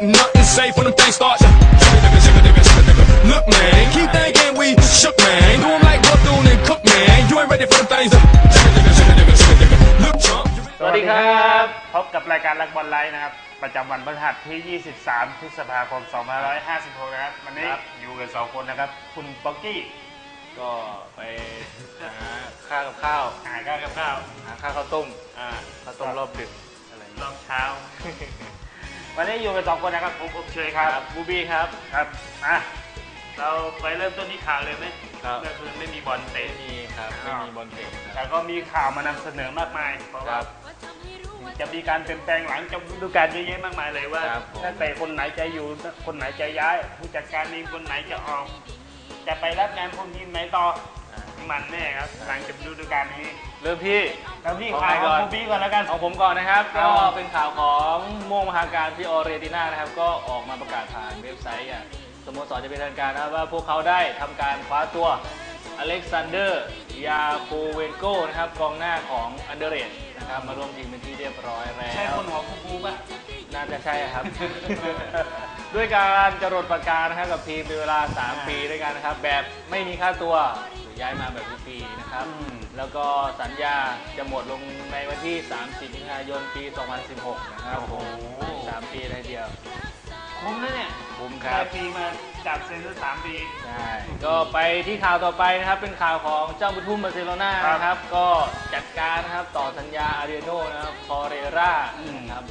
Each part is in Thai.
ain't nothing safe when them things start. Look, man, keep thinking we shook, man. Do 'em like Bethune and Cook, man. You ain't ready for them things. Look, chump. สวัสดีครับ พบกับรายการรักบอลไลฟ์นะครับ ประจำวันพฤหัสที่ 23 พฤษภาคม 2556 นะครับ วันนี้อยู่กันสองคนนะครับ คุณป๊อกกี้ ก็ไปหาข้าวกับข้าวหาข้าวกับข้าว หาข้าวข้าวต้มอ่าข้าวต้มรอบดึกอะไรรอบเช้า วันนี้อยู่กันสองคนนะครับ ผมอบเชยคครัรับบบูบี้ครับ ครับอะเราไปเริ่มต้นที่ข่าวเลยไหมครับ ก็คือไม่มีบอลเตะ ไม่มีครับ ไม่มีบอลเตะคแต่รับ ก็มีข่าวมานำเสนอมากมาย เพราะคว่ารับ จะมีการเปลี่ยนแปลงหลังจากฤดูกาลเยอะแยะมากมายเลยว่าครับผม นักเตะคนไหนจะอยู่ คนไหนจะย้าย ผู้จัดการทีมคนไหนจะออก จะไปรับงานคนทีมไหนต่ออ่า มันแน่ครับ หลังจากฤดูกาลนี้ เริ่มที่ แล้วพี่ของข่าวใครก่ขอองนคูบี้ก่อนแล้วกัน ของผมก่อนนะครับครัก็บ เป็นข่าวของม่วงมหาการที่ออเรติน่านะครับ ก็ออกมาประกาศผ่านเว็บไซต์อะสโมสรจะเป็นทางการนะครับว่าพวกเขาได้ทำการคว้าตัวอเล็กซานเดอร์ ยาโคเวนโกนะครับกองหน้าของอันเดอร์เรตนะครับมาร่วมทีมเป็นที่เรียบร้อยแล้วใช่คนหัวคูคูป่ะ น่าจะใช่ครับ ด้วยการจรดประกาศนะครับกับทีมเป็นเวลา 3 ปีด้วยกันนะครับ แบบไม่มีค่าตัวหรือ ย้ายมาแบบฟรีๆนะครับอืมแล้วก็สัญญาจะหมดลงในวันที่ 30มิถุนายนปี 2016 นะครับโอ้โหผมสามปีเลยทีเดียวคุ้มนะเนี่ยคุ้มครรับายปีมาจับเซ็นซ์สามปี ใช่ก็ไปที่ข่าวต่อไปนะครับ เป็นข่าวของเจ้าบุญทุ่มบาร์เซโลนาครับนะครับ ก็จัดการนะครับต่อสัญญาอาริโนนะครับคอเรราอืม นะครับ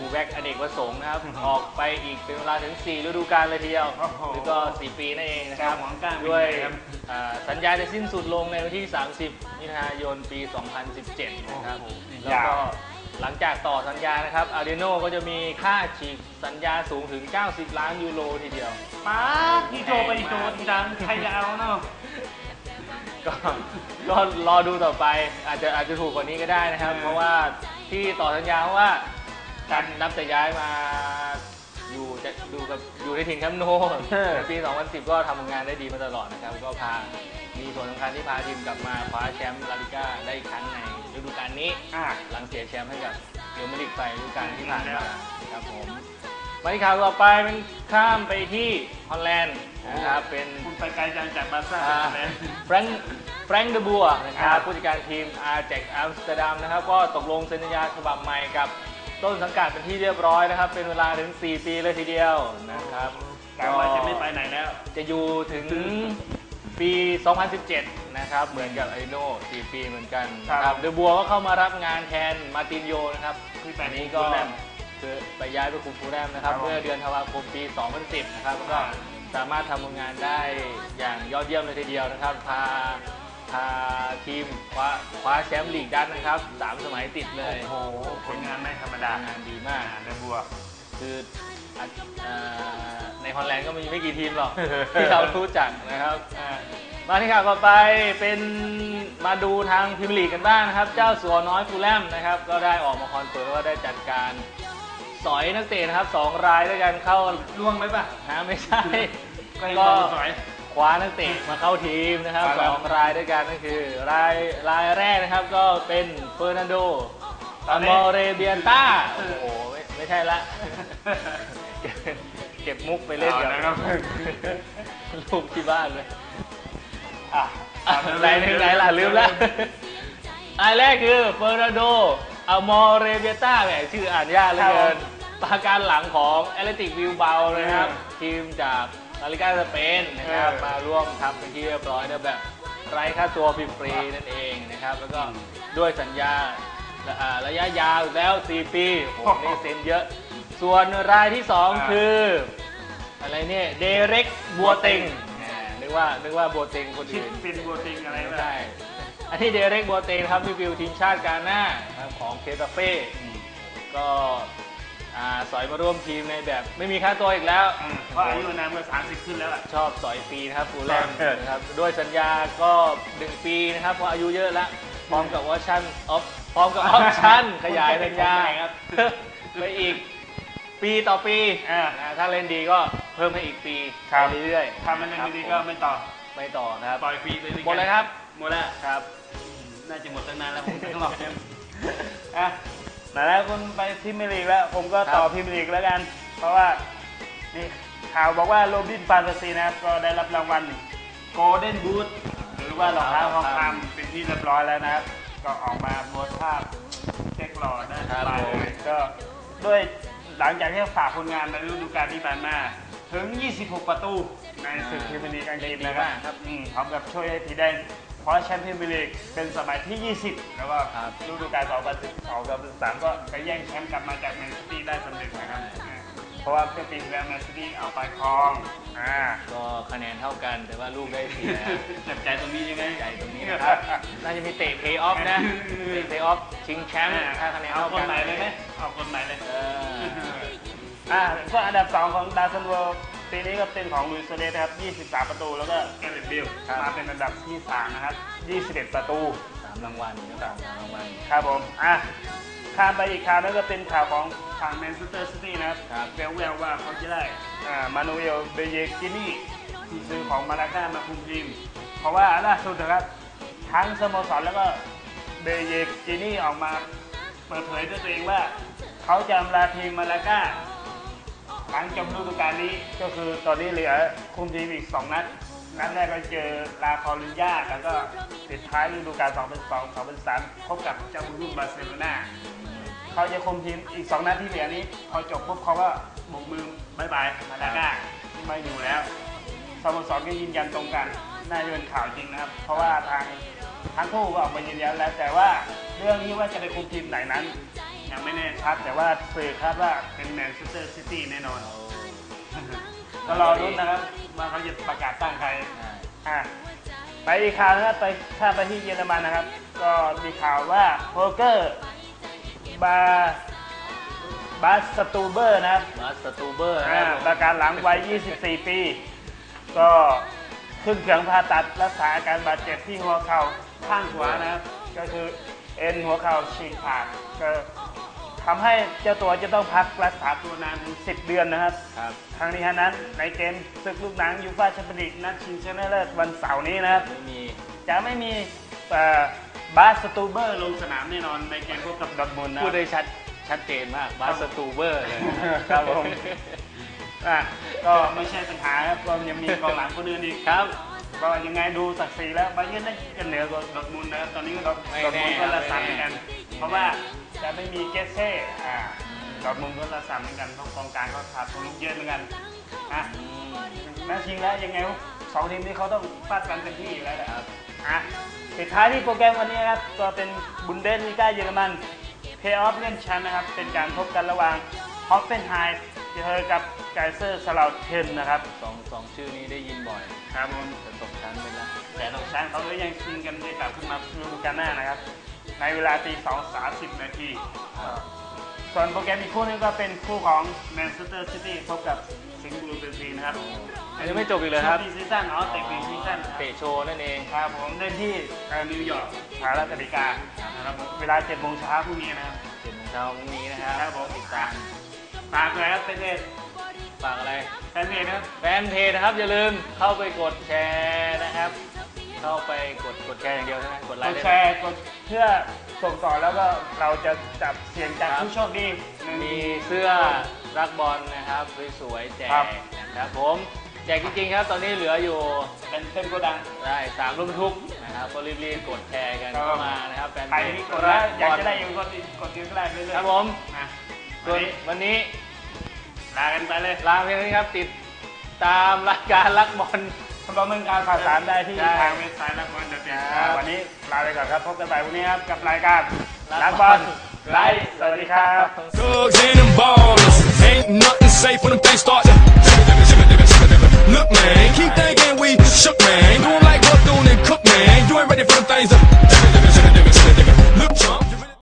ฟูลแบ็กอเนกประสงค์นะครับอืมออกไปอีกเป็นเวลาถึง 4 ฤดูกาลเลยทีเดียวโอ้โหหรือก็ 4 ปีนั่นเองนะครับกล้าหวังกล้าเป็นด้วยไงครับอ่าสัญญาจะสิ้นสุดลงในวันที่ 30มิถุนายนปี 2017 นะครับโอ้โหแล้วก็ยาวหลังจากต่อสัญญานะครับอาริโนก็จะมีค่าฉีกสัญญาสูงถึง 90 ล้านยูโรทีเดียวป้าดนี่โจไปอีโจทีดังใครจะเอาเนาะก็ก็รอดูต่อไปอาจจะอาจจะถูกกว่านี้ก็ได้นะครับเออเพราะว่าที่ต่อสัญญาเพราะว่า การนับจะย้ายมาอยู่จะดูกับอยู่ในถิ่นแคมป์โนในปี 2010 ก็ทำงานได้ดีมาตลอดนะครับ ก็พามีส่วนสำคัญที่พาทีมกลับมาคว้าแชมป์ลาลิก้าได้อีกครั้งในฤดูกาลนี้อะหลังเสียแชมป์ให้กับเรอัลมาดริดไปฤดูกาลที่ผ่านมาครับผมมาที่ข่าวต่อไปเป็นข้ามไปที่ฮอลแลนด์นะครับเป็น คุณไปไกลจังจากบาร์ซ่าอ่าไปแล้วแฟรงค์แฟรงค์เดบัวนะคครัรับบผู้จัดการทีมอาร์เจกอัมสเตอร์ดัมนะครับ ก็ตกลงเซ็นสัญญาฉบับใหม่กับ ต้นสังกัดเป็นที่เรียบร้อยนะครับ เป็นเวลาถึง 4 ปีเลยทีเดียวนะครับกะว่าจะไม่ไปไหนแล้ว จะอยู่ถึงปี 2017 นะครับ เหมือนกับไอโน่4ปีเหมือนกันนะคครัรับบเดบัวก็เข้ามารับงานแทนมาร์ตินโยนะครับที่ไปอันนี้ที่ก็ฟูลแลมคือไปย้ายไปคุมฟูลแลมนะครับครับผมเมื่อเดือนธันวาคมปี 2010 นะครับแล้วก็อ่าสามารถทำงานได้อย่างยอดเยี่ยมเลยทีเดียวนะครับ พา พาทีมคว้าคว้าแชมป์ลีกดันนะครับสามสมัยติดเลยโอ้โหผลงานไม่ธรรมดาทำงานดีมากอ่าเดอะบัวคืออะเอ่อในฮอลแลนด์ก็มีไม่กี่ทีมหรอก ที่เรารู้จักนะครับอ่ามาที่ข่าวต่อไปเป็นมาดูทางพรีเมียร์ลีกกันบ้างนะครับ เจ้าสัวน้อยฟูลแลมนะครับ ก็ได้ออกมาคอนเฟิร์มว่าได้จัดการสอยนักเตะนะครับสองรายด้วยกันเข้าล่วงไหมป่ะหาไม่ใช่ ก็ก็สอย คว้านักเตะมาเข้าทีมนะครับครับสองรายด้วยกันนั่นคือ รายรายแรกนะครับก็เป็นเฟอร์นันโดตออานนี้มอเรเบียต้าโอ้โหไม่ไม่ใช่ละ เก็บเก็บมุกไปเล่นกับเอานะครับลูกที่บ้านเลยอะอะไหนหนึ่งไหนล่ะลืมแล้วรายแรกคือเฟอร์นันโดอามอเรเบียต้าแหมชื่ออ่านยากเหลือเกินปราการหลังของแอตเลติกวิวเบานะครับ ทีมจาก ลาลิกาสเปนนะครับเออมาร่วมทำเป็นที่เรียบร้อยนะแบบไร้ค่าตัวฟรีๆนั่นเองนะครับ แล้วก็ด้วยสัญญาอ่าระยะยาวอีกแล้ว 4 ปีโอ้โหนี่เซ็นเยอะ ส่วนรายที่ 2 คือ อะไรเนี่ยเดเร็กบัวเต็งแหมนึกว่านึกว่าบัวเต็งคนชิดอื่น ฟินบัวติงอะไรไม่ป่ะใช่ อันนี้เดเร็กบัวเต็งครับรีวิวทีมชาติกาหน้านะครับของเคตาเฟ่ก็ อ่าสอยมาร่วมทีมในแบบไม่มีค่าตัวอีกแล้วอ่าเพราะอายุนามก็สามสิบขึ้นแล้วอะ ชอบสอยฟรีนะครับฟูลแลมเออนะครับด้วยสัญญาก็หนึ่งปีนะครับเพราะอายุเยอะแล้วพร้อมกับออปชั่นออฟพร้อมกับออปชั่นขยายสัญญาครับไปอีกปีต่อปีอ่าอ่าถ้าเล่นดีก็เพิ่มให้อีกปีครับไปเรื่อยๆถ้ามันยังไม่ดีก็ไม่ต่อไม่ต่อนะครับปล่อยฟรีไปหมดเลยครับหมดแล้วครับ น่าจะหมดตั้งนานแล้วผมต้องรอเนี่ยอะ ไหนแล้วคุณไปพรีเมียร์ลีกแล้ว ผมก็ต่อครับพรีเมียร์ลีกแล้วกัน เพราะว่านี่ข่าวบอกว่าโรบินฟานตาซีนะครับก็ได้รับรางวัลโกลเด้นบูทหรือว่ารองเท้าทองคำเป็นที่เรียบร้อยแล้วนะครับ ก็ออกมาโพสต์ภาพเช็คหล่อได้สบายเลยก็ด้วยหลังจากที่ฝากผลงานในฤดูกาลที่ผ่านมาถึง 26 ประตูในศึกพรีเมียร์ลีกอังกฤษนะครับอืมพร้อมกับช่วยให้ทีแดง คว้าแชมป์พรีเมียร์ลีกเป็นสมัยที่ 20 แล้วก็ฤดูกาล2012กับ13 ก็ไปแย่งแชมป์กลับมาจากแมนซิตี้ได้สำเร็จนะครับอ่าเพราะว่าเมื่อปีที่แล้วแมนซิตี้เอาไปครองอ่าก็คะแนนเท่ากันแต่ว่าลูกได้เสีย เจ็บใจตรงนี้ยังไงใจตรงนี้นะครับ น่าจะมีเตะเพย์ออฟนะ เตะเพย์ออฟชิงแชมป์ถ้าคะแนนเอาเท่าคนกันใหม่เลยไหมเอาคนใหม่เลย เออ อ่าก็อันดับ 2 ของดาวซันเวิลด์ ปีนี้ก็เป็นของลุยส์โซเลสนะครับ 23 ประตู แล้วก็แกเรตบิลมาเป็นอันดับที่ 3 นะครับ 21 ประตู สามรางวัลนะครับสามรางวัลครับผม อะ ข้ามไปอีกข่าวนั่นก็เป็นข่าวของทางแมนเชสเตอร์ซิตี้นะครับครับ แววแววๆว่าเขาจะได้อ่ามานูเอล เบเยกินี่ที่ซื้อของมาลาก้ามาคุมทีม เพราะว่าล่าสุดนะครับ ทั้งสโมสรแล้วก็เบเยกินี่ออกมาเปิดเผยด้วยตัวเองว่า เขาจะอำลาทีมมาลาก้า หลังจบฤดูกาลนี้ก็คือตอนนี้เหลือคุมทีมอีก 2 นัด นัดแรกก็เจอลาคอรินยาแล้วก็ปิดท้ายฤดูกาล 2002 2003พบกับเจ้าบุญรุ่งบาร์เซโลนาเขาจะคุมทีมอีก 2 นัดที่เหลือนี้ พอจบปุ๊บเขาก็โบกมือบายบายมาลาก้าไม่อยู่แล้วสโมสรก็ยืนยันตรงกันน่าจะเป็นข่าวจริงนะครับ เพราะว่าทางทั้งคู่ก็ออกมายืนยันแล้วแต่ว่าเรื่องนี้ว่าจะไปคุมทีมไหนนั้น ยังไม่แน่ชัด แต่ว่าสื่อคาดว่าเป็นแมนเชสเตอร์ซิตี้แน่นอนก็รอรุ้นนะครับว่าเขาจะประกาศตั้งใครอะไปอีกข่าวนะครับไปข้ามไปที่เยอรมันนะครับ ก็มีข่าวว่าโฮเกอร์บาบาสตูเบอร์นะครับมาสตูเบอร์นะอ่าครับผมประการหลังวัย 24 ปี ก็ขึ้นเครื่องผ่าตัดรักษาอาการบาดเจ็บที่หัวเข่าข้างขวานะครับ ก็คือเอ็นหัวเข่าฉีกขาดก็ ทำให้เจ้าตัวจะต้องพักรักษาตัวนานถึง 10 เดือนนะครับ ครับทั้งนี้ทั้งนั้นในเกมศึกลูกหนังยูฟ่าแชมเปี้ยนลีกนัดชิงชนะเลิศวันเสาร์นี้นะครับ ไม่มี จะไม่มีเอ่อบาสสตูเบอร์ลงสนามแน่นอนในเกมพบกับดอร์ทมุนด์นะพูดได้ชัดชัดเจนมากมาสตูเบอร์เลยครับผม อะก็ไม่ใช่ปัญหาครับก็ยังมีกองหลังคนอื่นอีกครับ ก็ยังไงดูศักดิ์ศรีแล้วบาเยิร์นได้กันเหนือกว่าดอร์ทมุนด์นะครับตอนนี้ก็ดอร์ไม่ดอร์ทแน่มุนด์ก็ละไม่สามแน่เหมือนกัน เพราะว่า จะไม่มีเกสเซ่อ่าดอร์ทมุนด์ก็ละสามเหมือนกันเพราะกองกลางก็ขาดตัวลุกเยอะเหมือนกันอะอืมน่าชิงแล้วยังไงสองทีมนี้เขาต้องฟาดกันเต็มที่อยู่แล้วนะครับอะปิดท้ายที่โปรแกรมวันนี้นะครับก็เป็นบุนเดสลีกาเยอรมันเพย์ออฟเล่นแชมป์นะครับ เป็นการพบกันระหว่างฮอฟเฟนไฮม์เจอกับไกเซอร์สลาวเทนนะครับสองสองชื่อนี้ได้ยินบ่อยครับผมจะตกชั้นไปแล้วแต่ตองช้างเขาก็ยังชิงกันในกลับขึ้นมาฤดูกาลหน้านะครับ ในเวลาตีสองสามสิบนาทีส่วนโปรแกรมอีกคู่นึงก็เป็นคู่ของแมนเชสเตอร์ซิตี้พบกับสิงห์บลูเบลซีนะครับยังไม่จบอีกเลยครับปีซีซั่นอ๋อเตะปีซีซั่นนะครับเตะโชว์นั่นเองครับผมเล่นที่เอ่อนิวยอร์กสหรัฐอเมริกานะครับผมเวลา7โมงเช้าพรุ่งนี้นะครับเจ็ดโมงเช้าพรุ่งนี้นะครับครับผมติดตามฝากเลยครับเป็นเพจฝากอะไรแฟนเพจนะครับแฟนเพจนะครับอย่าลืมเข้าไปกดแชร์นะครับ เข้าไปกดกดแชร์อย่างเดียวใช่ไหมกดไลกค์ดได้แชไหมร์กดเพื่อส่งต่อแล้วก็เราจะจับเสียงจากผู้โชคดีหนึ่ง มีเสื้อรักบอลนะครับสวยๆแจกครับ นะครับผมแจกจริงๆครับ ตอนนี้เหลืออยู่เป็นเต็มโกดัง ได้สามรุ่นทุกนะครับก็รีบๆกดแชร์กันครับ เข้ามานะครับแฟนใครเพจที่กดแล้วอยากจะได้ยังกดอีกกดเยอะก็ได้เรื่อยๆครับผมนะส่วัวนนนี้วันนี้ลากันไปเลย ลาเพียงเท่านี้ครับติดตามรายการรักบอล สำหรับมึงการข่าวสารได้ที่ทางเว็บไซต์รักบอลเดอะเด็กวันนี้ลาไปก่อนครับพบกันใหม่วันนี้ครับกับรายการรักบอลไลฟ์สวัสดีครับ Thugs and them ballers ain't nothing safe when them things start to Look man keep thinking we shook man doing like Bethune and Cook man you ain't ready for them things to Look chump